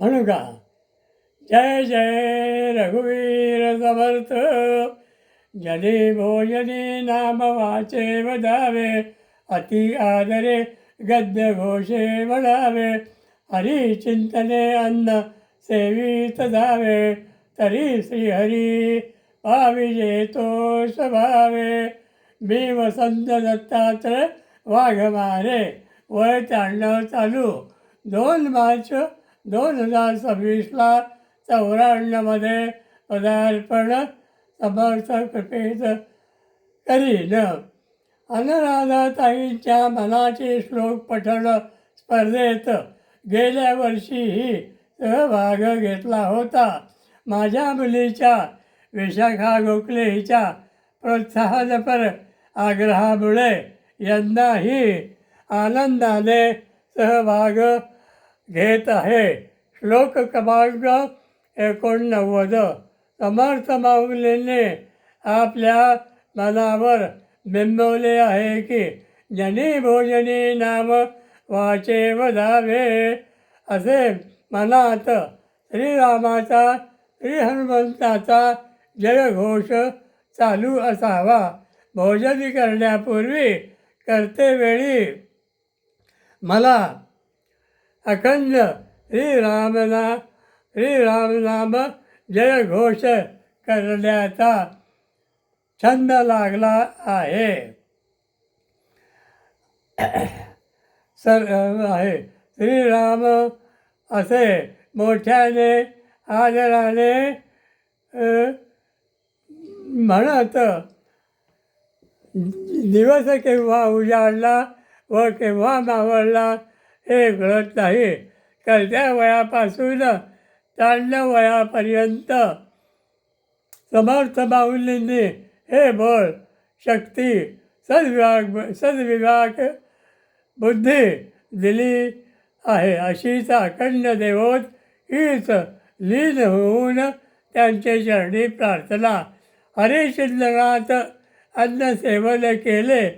म्हणू का जय जय रघुवीर समर्थ. जने भोजने नाम वाचे वदावे अति आदरे गद्य घोषे म्हणावे हरी चिंतने अन्न सेवित जावे तरी श्रीहरी पाविजे तो स्वभावे। मी वसंत दत्तात्र वाघ मारे वय त्र्याण्णव चालू. दोन मार्च दोन हजार सव्वीसला चौऱ्याण्णवमध्ये पदार्पण समर्थ करीन. अनुराधाताईंच्या मनाचे श्लोक पठण स्पर्धेत गेल्या वर्षीही सहभाग घेतला होता. माझ्या मुलीच्या विशाखा गोखले हिच्या प्रोत्साहनपर आग्रहामुळे यंदाही आनंदाने सहभाग घेत आहे. श्लोक क्रमांक एकोणनव्वद. समर्थ माऊलीने आपल्या मनावर बिंबवले आहे की जनी भोजनी नाम वाचे वधावे. असे मनात श्रीरामाचा श्री हनुमंताचा जयघोष चालू असावा. भोजन करण्यापूर्वी करतेवेळी मला अखंड। श्रीरामना श्रीरामनाम जयघोष करण्याचा छंद लागला आहे. सर आहे. श्रीराम असे मोठ्याने आदराने म्हणत दिवस केव्हा उजाडला व केव्हा मावळला हे घडत नाही. तर त्या वयापासून तांडव वयापर्यंत समर्थ माऊलींनी हे बळ शक्ती सद्विभाग सद्विभाग बुद्धी दिली आहे. अशीच अखंड देवोत हीच लीन होऊन त्यांचे चरणी प्रार्थना. हरिशिंदनात अन्न सेवन केले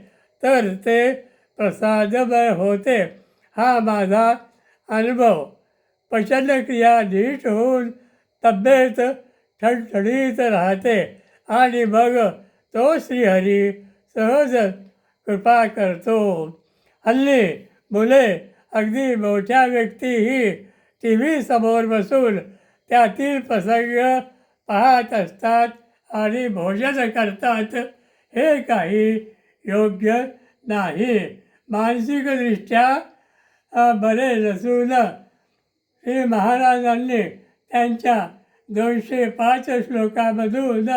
तर ते प्रसादमय होते. हा माझा अनुभव. पचनक्रिया नीट होऊन तब्येत ठणठणीत राहते आणि मग तो श्रीहरी सहज कृपा करतो. हल्ली मुले अगदी मोठ्या व्यक्तीही टी व्ही समोर बसून त्यातील प्रसंग पाहत असतात आणि भोजन करतात. हे काही योग्य नाही. मानसिकदृष्ट्या बरे रसूल. श्री महाराजांनी त्यांच्या दोनशे पाच श्लोकामधून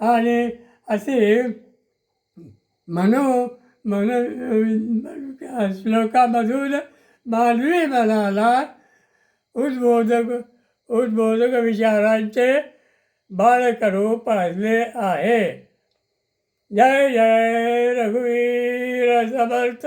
आणि असे म्हणू म्हणून श्लोकामधून मानवी मनाला उद्बोधक उद्बोधक विचारांचे बाळकडू पाजले आहे. जय जय रघुवीर समर्थ.